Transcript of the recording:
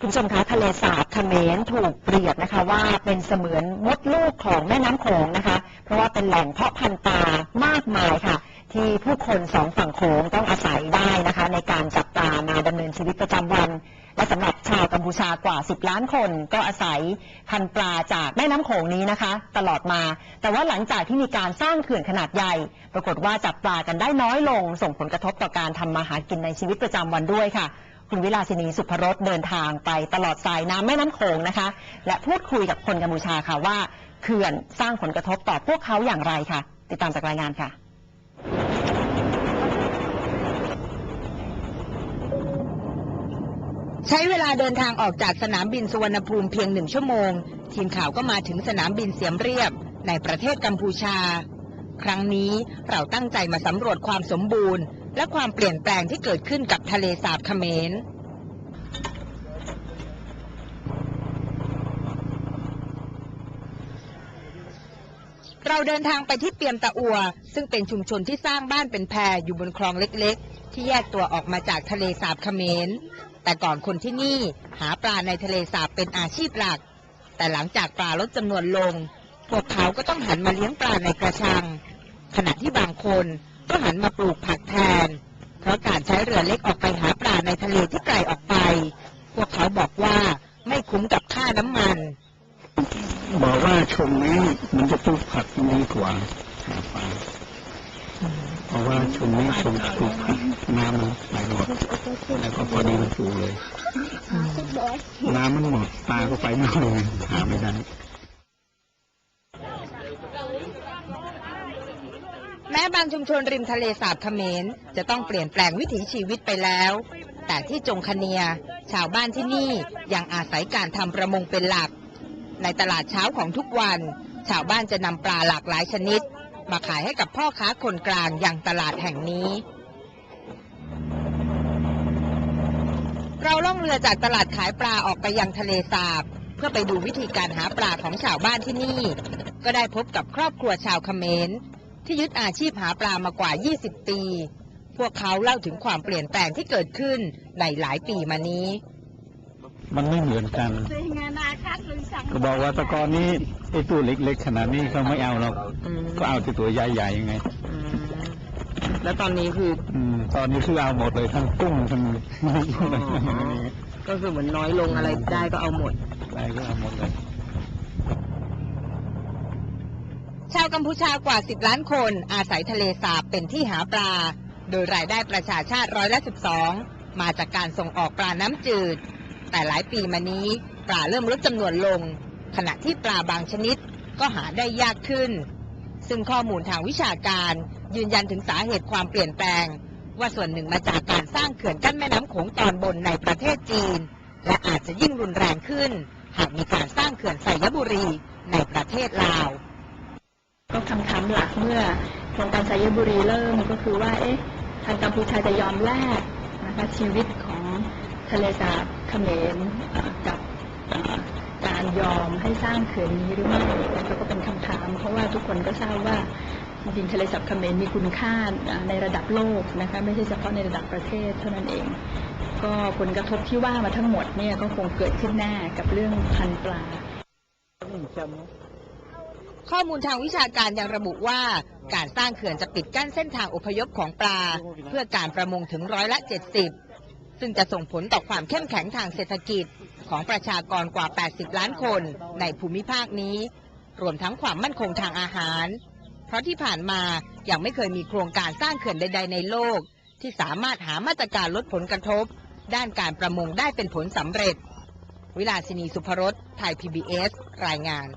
คุณผู้ชมคะทะเลสาบเขมรถูกเปรียบนะคะ ว่าเป็นเสมือนมดลูกของแม่น้ำโขงนะคะ เพราะว่าเป็นแหล่งเพาะพันธุ์ปลามากมายค่ะ ที่ผู้คนสองฝั่งโขงต้องอาศัยได้นะคะ ในการจับปลามาดำเนินชีวิตประจำวัน และสำหรับชาวกัมพูชากว่า 10 ล้านคนก็อาศัยพันธุ์ปลาจากแม่น้ำโขงนี้นะคะ ตลอดมา แต่ว่าหลังจากที่มีการสร้างเขื่อนขนาดใหญ่ ปรากฏว่าจับปลากันได้น้อยลง ส่งผลกระทบต่อการทำมาหากินในชีวิตประจำวันด้วยค่ะ คุณวิลาสินีสุภรสเดินทางไปตลอดสายน้ำแม่น้ำโขงนะคะ และพูดคุยกับคนกัมพูชาค่ะว่าเขื่อนสร้างผลกระทบต่อพวกเขาอย่างไรค่ะ ติดตามจากรายงานค่ะใช้เวลาเดินทางออกจากสนามบินสุวรรณภูมิเพียงหนึ่งชั่วโมง ทีมข่าวก็มาถึงสนามบินเสียมเรียบในประเทศกัมพูชา ครั้งนี้เราตั้งใจมาสำรวจความสมบูรณ์ และความเปลี่ยนแปลงที่เกิดขึ้นกับทะเลสาบเขมรเราเดินทางไปที่เปียมตะอัว ซึ่งเป็นชุมชนที่สร้างบ้านเป็นแพอยู่บนคลองเล็กๆ ที่แยกตัวออกมาจากทะเลสาบเขมร แต่ก่อนคนที่นี่หาปลาในทะเลสาบเป็นอาชีพหลัก แต่หลังจากปลาลดจำนวนลง พวกเขาก็ต้องหันมาเลี้ยงปลาในกระชัง ขณะที่บางคน ก็หันมาปลูกผักแทน เพราะการใช้เรือเล็กออกไปหาปลาในทะเลที่ไกลออกไป พวกเขาบอกว่าไม่คุ้มกับค่าน้ำมัน บอกว่าชมนี้มันจะปลูกผักดีกว่าหาปลาเพราะว่าชมนี้ชมปลูกผักน้ำมันไหลหมดแล้วก็พอดีมันปลูกเลย น้ำมันหมดปลาก็ไปไม่ลงหาไม่ได้ ม้บางชุมชนริมทะเลสาบเขมรจะต้องเปลี่ยนแปลงวิถีชีวิตไปแล้ว แต่ที่จงคเนีย ชาวบ้านที่นี่ยังอาศัยการทำประมงเป็นหลัก ในตลาดเช้าของทุกวัน ชาวบ้านจะนำปลาหลากหลายชนิด มาขายให้กับพ่อค้าคนกลางอย่างตลาดแห่งนี้ เราล่องเรือจากตลาดขายปลาออกไปยังทะเลสาบ เพื่อไปดูวิธีการหาปลาของชาวบ้านที่นี่ ก็ได้พบกับครอบครัวชาวเขมร ที่ยึดอาชีพหาปลามากว่า 20 ปี พวกเขาเล่าถึงความเปลี่ยนแปลงที่เกิดขึ้นในหลายปีมานี้ มันไม่เหมือนกันก็บอกว่าแตะกอนนี้ไอ้ตัวเล็กๆขนาดนี้เขาไม่เอาหรอกก็เอาแต่ตัวใหญ่ๆยังไงแล้วตอนนี้คืออืมตอนนี้คือเอาหมดเลยทั้งกุ้งทั้งก็คือเหมือนน้อยลงอะไรได้ก็เอาหมดอะไรก็เอาหมดเลย ชาวกัมพูชากว่า 10 ล้านคนอาศัยทะเลสาบเป็นที่หาปลา โดยรายได้ประชาชาติร้อยละ12 มาจากการส่งออกปลาน้ำจืด แต่หลายปีมานี้ปลาเริ่มลดจำนวนลง ขณะที่ปลาบางชนิดก็หาได้ยากขึ้น ซึ่งข้อมูลทางวิชาการยืนยันถึงสาเหตุความเปลี่ยนแปลง ว่าส่วนหนึ่งมาจากการสร้างเขื่อนกั้นแม่น้ำโขงตอนบนในประเทศจีน และอาจจะยิ่งรุนแรงขึ้น หากมีการสร้างเขื่อนไสยบุรีในประเทศลาว คำถามหลักเมื่อโครงการสายบุรีเริ่มก็คือว่าเอ๊ะทางกัมพูชาจะยอมแลกนะคะชีวิตของทะเลสาบเขมรกับการยอมให้สร้างเขื่อนนี้หรือไม่แล้วก็เป็นคำถาม เพราะว่าทุกคนก็ทราบว่าจริงๆทะเลสาบเขมรมีคุณค่าในระดับโลกนะคะไม่ใช่เฉพาะในระดับประเทศเท่านั้นเอง ก็ผลกระทบที่ว่ามาทั้งหมดเนี่ยก็คงเกิดขึ้นแน่กับเรื่องพันปลา ข้อมูลทางวิชาการยังระบุว่าการสร้างเขื่อนจะปิดกั้นเส้นทางอพยพของปลา เพื่อการประมงถึงร้อยละ70 ซึ่งจะส่งผลต่อความเข้มแข็งทางเศรษฐกิจของประชากรกว่า 80 ล้านคนในภูมิภาคนี้ รวมทั้งความมั่นคงทางอาหาร เพราะที่ผ่านมายังไม่เคยมีโครงการสร้างเขื่อนใด ๆ ในโลก ที่สามารถหามาตรการลดผลกระทบ ด้านการประมงได้เป็นผลสำเร็จ วิลาสินีสุภรสไทย PBS รายงาน